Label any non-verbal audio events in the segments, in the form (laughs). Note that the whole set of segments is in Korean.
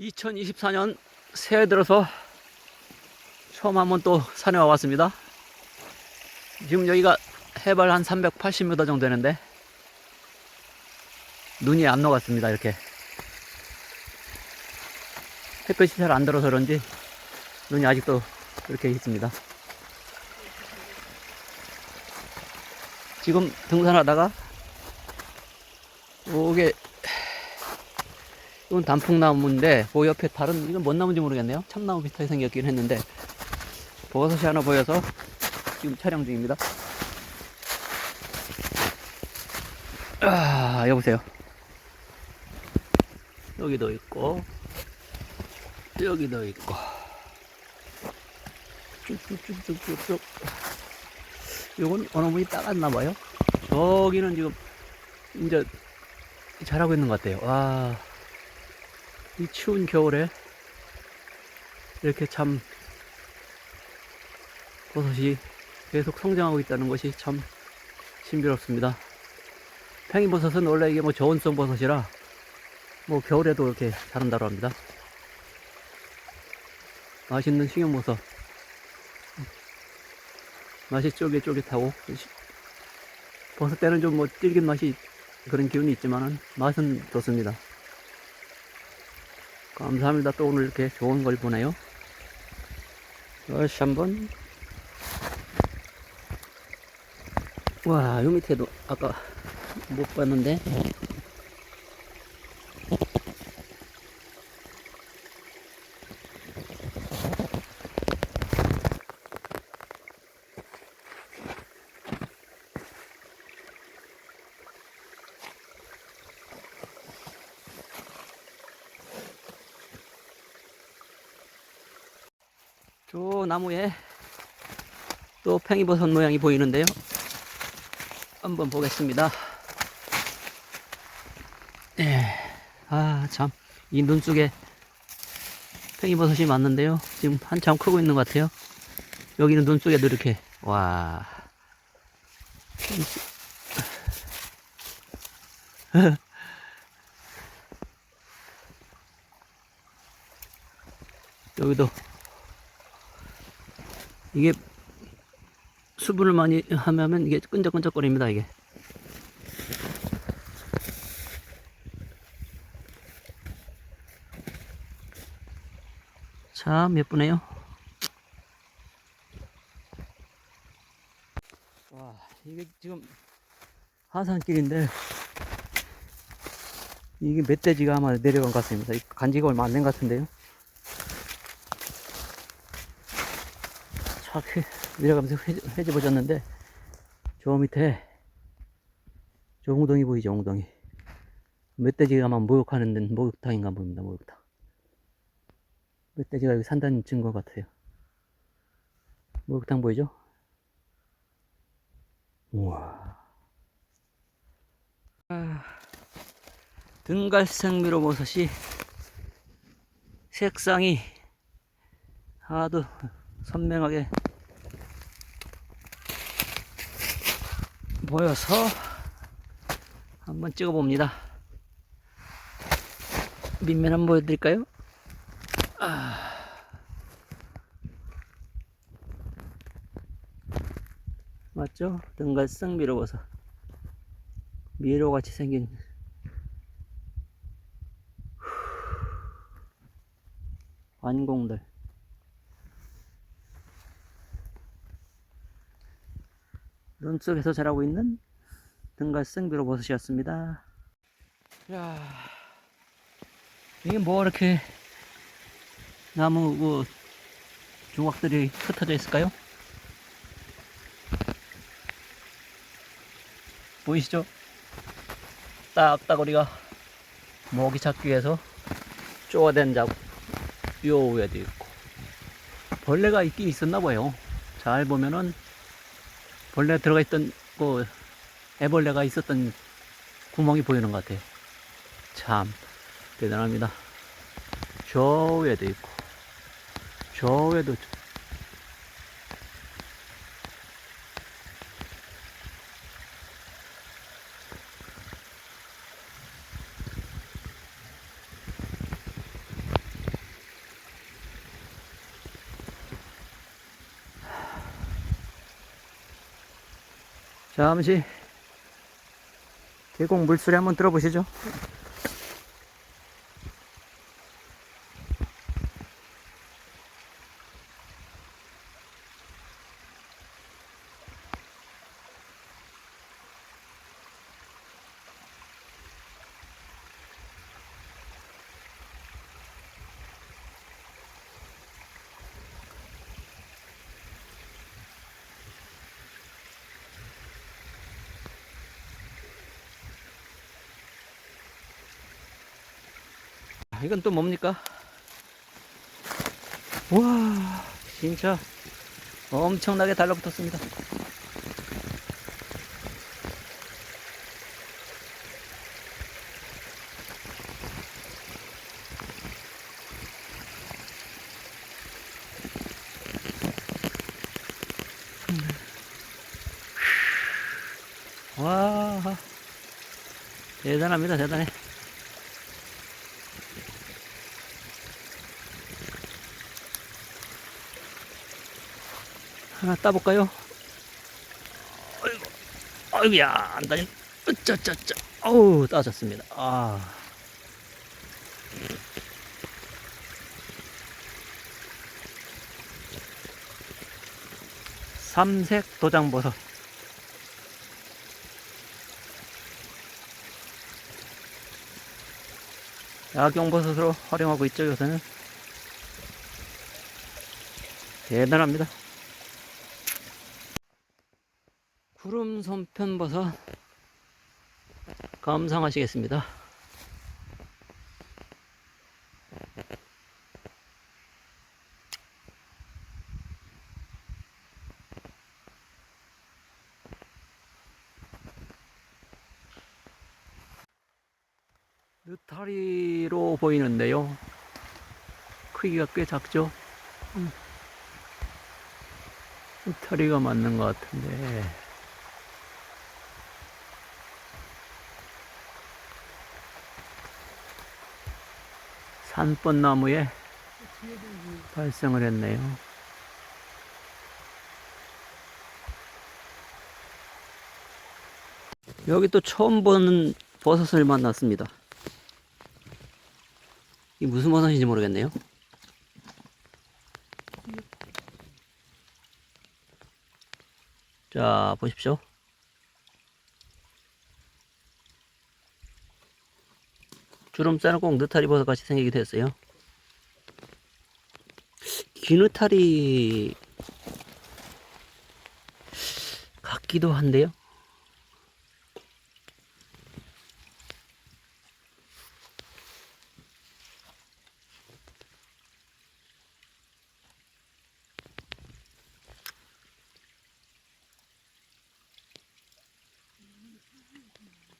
2024년 새해 들어서 처음 한번 또 산에 와봤습니다. 지금 여기가 해발 한 380m 정도 되는데 눈이 안 녹았습니다. 이렇게 햇볕이 잘 안 들어서 그런지 눈이 아직도 이렇게 있습니다. 지금 등산하다가 이게 이건 단풍나무인데 그 옆에 다른 이건 뭔 나무인지 모르겠네요. 참나무 비슷하게 생겼긴 했는데 버섯이 하나 보여서 지금 촬영 중입니다. 아 여보세요. 여기도 있고 여기도 있고 쭉쭉쭉쭉쭉 요건 어느 분이 따갔나 봐요. 저기는 지금 이제 잘하고 있는 것 같아요. 와. 이 추운 겨울에 이렇게 참 버섯이 계속 성장하고 있다는 것이 참 신비롭습니다. 팽이버섯은 원래 이게 뭐 저온성 버섯이라 뭐 겨울에도 이렇게 자란다고 합니다. 맛있는 식용버섯. 맛이 쫄깃쫄깃하고 버섯 때는 좀 뭐 질긴 맛이 그런 기운이 있지만은 맛은 좋습니다. 감사합니다. 또 오늘 이렇게 좋은 걸 보내요. 다시 한번. 와, 요 밑에도 아까 못 봤는데. 저 나무에 또 팽이버섯 모양이 보이는데요. 한번 보겠습니다. 예. 아, 참. 이 눈 속에 팽이버섯이 맞는데요. 지금 한참 크고 있는 것 같아요. 여기는 눈 속에도 이렇게, 와. (laughs) 여기도 이게 수분을 많이 하면 이게 끈적끈적거립니다 이게. 참 예쁘네요? 와 이게 지금 하산길인데 이게 멧돼지가 아마 내려간 것 같습니다. 이 간지가 얼마 안 된 것 같은데요 착 내려가면서 회, 집어졌는데 저 밑에 저 웅덩이 보이죠 웅덩이? 멧돼지가 아마 목욕하는 데는 목욕탕인가 봅니다 목욕탕. 멧돼지가 여기 산다는 증거 같아요. 목욕탕 보이죠? 우와. 아, 등갈생미로 버섯이 색상이 아주 선명하게 보여서 한번 찍어 봅니다. 밑면 한번 보여드릴까요? 아. 맞죠? 등갈성 미로버섯 미로같이 생긴 완공들 눈 속에서 자라고 있는 등갈성 미로버섯이었습니다. 야, 이게 뭐 이렇게 나무 그 조각들이 흩어져 있을까요? 보이시죠? 딱따구리가 모기 찾기 위해서 쪼아댄 자국 요 위에도 있고 벌레가 있긴 있었나 봐요. 잘 보면은 벌레 들어가 있던 그 애벌레가 있었던 구멍이 보이는 것 같아요. 참 대단합니다. 저 위에도 있고 저 위에도 잠시 계곡 물소리 한번 들어보시죠. 이건 또 뭡니까? 와, 진짜 엄청나게 달라붙었습니다. 와, 대단합니다, 대단해. 하나 따볼까요? 아이고, 아이고야, 안 다니. 으짜짜짜. 어우, 따졌습니다. 아. 삼색 도장버섯. 약용버섯으로 활용하고 있죠, 요새는. 대단합니다. 구름 손편버섯 감상하시겠습니다. 느타리로 보이는데요. 크기가 꽤 작죠? 음. 느타리가 맞는 것 같은데. 산번나무에 발생을 했네요. 여기 또 처음 보는 버섯을 만났습니다. 이 무슨 버섯인지 모르겠네요. 자, 보십시오. 주름살은 꼭 느타리 버섯 같이 생기기도 했어요. 귀느타리 같기도 한데요.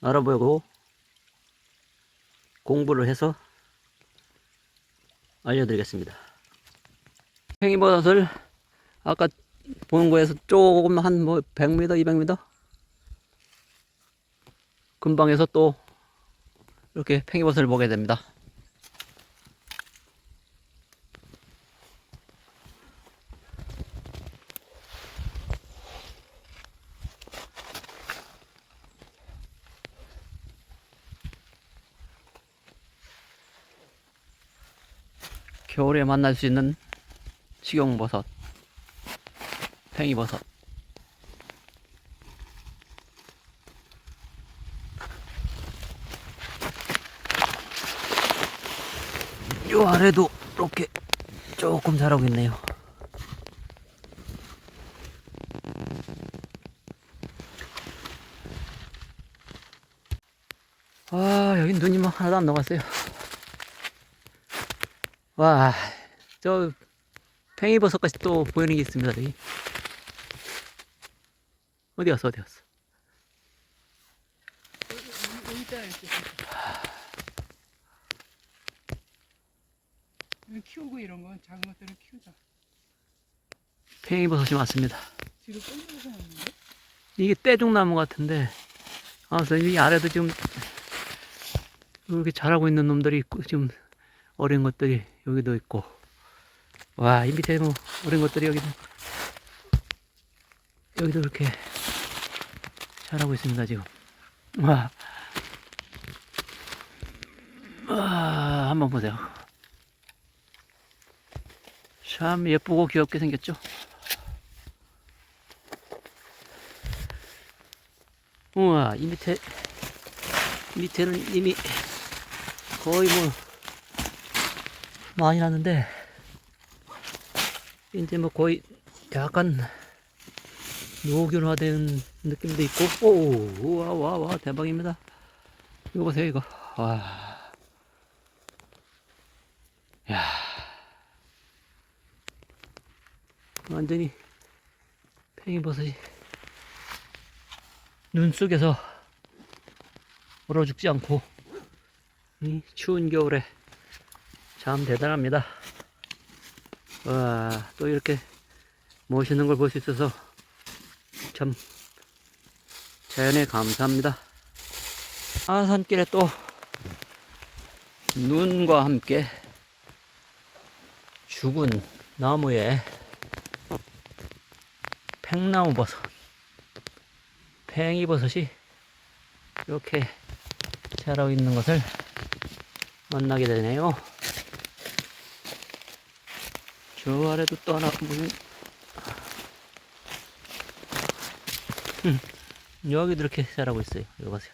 알아보고 공부를 해서 알려드리겠습니다. 팽이버섯을 아까 보는 거에서 조금 한뭐 100m, 200m 근방에서 또 이렇게 팽이버섯을 보게 됩니다. 만날 수 있는 식용버섯, 팽이버섯. 요 아래도 이렇게 조금 자라고 있네요. 아, 여기 눈이 뭐 하나도 안 녹았어요. 와, 저 팽이버섯까지 또 보이는 게 있습니다. 여기. 어디 갔어? 어디 갔어? 키우고 이런 건 작은 것들은 키우자. 팽이버섯이 맞습니다. 지금 던져서 왔는데? 이게 떼죽나무 같은데, 아무튼 이 아래도 지금 이렇게 자라고 있는 놈들이 있고, 지금 어린 것들이 여기도 있고, 와, 이 밑에 뭐 어린 것들이 여기도, 여기도 이렇게 자라고 있습니다 지금. 와, 와, 한번 보세요. 참 예쁘고 귀엽게 생겼죠? 우와, 이 밑에, 밑에는 이미 거의 뭐, 많이 났는데, 이제 뭐 거의 약간 노균화된 느낌도 있고, 오, 와, 와, 와, 대박입니다. 이거 보세요, 이거. 와. 야. 완전히 팽이버섯이 눈 속에서 얼어 죽지 않고 이 추운 겨울에 참 대단합니다. 와, 또 이렇게 멋있는 걸 볼 수 있어서 참 자연에 감사합니다. 아, 산길에 또 눈과 함께 죽은 나무에 팽나무 버섯, 팽이 버섯이 이렇게 자라고 있는 것을 만나게 되네요. 저 아래도 무슨 음, 여기도 이렇게 자라고 있어요. 이거 보세요.